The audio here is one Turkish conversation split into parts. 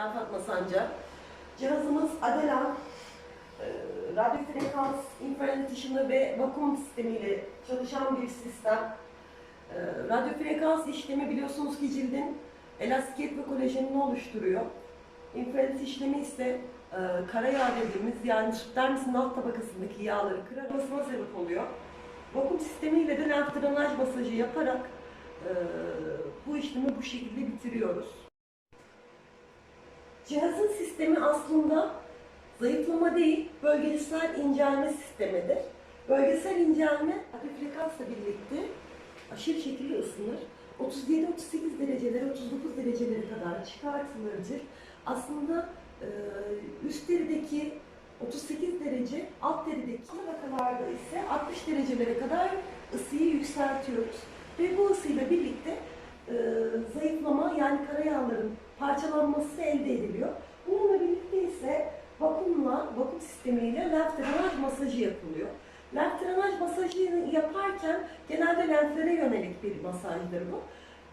Ben Fatma Sancar. Cihazımız Adela, e, radyo frekans, infrared ışını ve vakum sistemiyle çalışan bir sistem. E, radyo frekans işlemi biliyorsunuz ki cildin elastikiyet ve kolajenini oluşturuyor. İnfrared işlemi ise e, kara yağ dediğimiz yani dermisin alt tabakasındaki yağları kırarmasına sebep oluyor. Vakum sistemiyle de lenf drenaj masajı yaparak e, bu işlemi bu şekilde bitiriyoruz. Cihazın sistemi aslında zayıflama değil, bölgesel incelme sistemidir. Bölgesel incelme hafif frekansla birlikte aşırı şekilde ısınır. 37-38 derecelere, 39 derecelere kadar çıkartılır cilt. Aslında e, üst derideki 38 derece, alt derideki tabakalarda ise 60 derecelere kadar ısıyı yükseltiyoruz. Ve bu ısıyla birlikte e, zayıflama yani karayağların parçalanması elde ediliyor. Bununla birlikte ise vakumla, vakum sistemiyle lenf drenaj masajı yapılıyor. Lenf drenaj masajını yaparken genelde lenflere yönelik bir masajdır bu.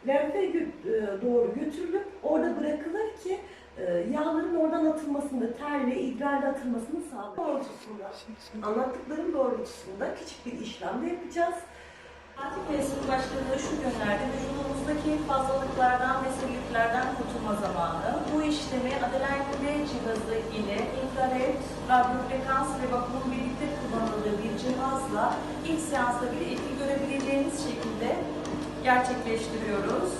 Lenfe e, doğru götürülüp orada bırakılır ki e, yağların oradan atılmasını, terle, idrarla atılmasını sağlar. Doğrultusunda, anlattıklarım doğrultusunda küçük bir işlem de yapacağız. Fatih Mevsim Başkanı şu günlerde vücudumuzdaki fazlalıklardan ve sebeplerden kurtulma zamanı. Bu işlemi Adelaide cihazı ile infrared, radyo frekans ve vakumun birlikte kullanıldığı bir cihazla ilk seansta bir etki görebileceğiniz şekilde gerçekleştiriyoruz.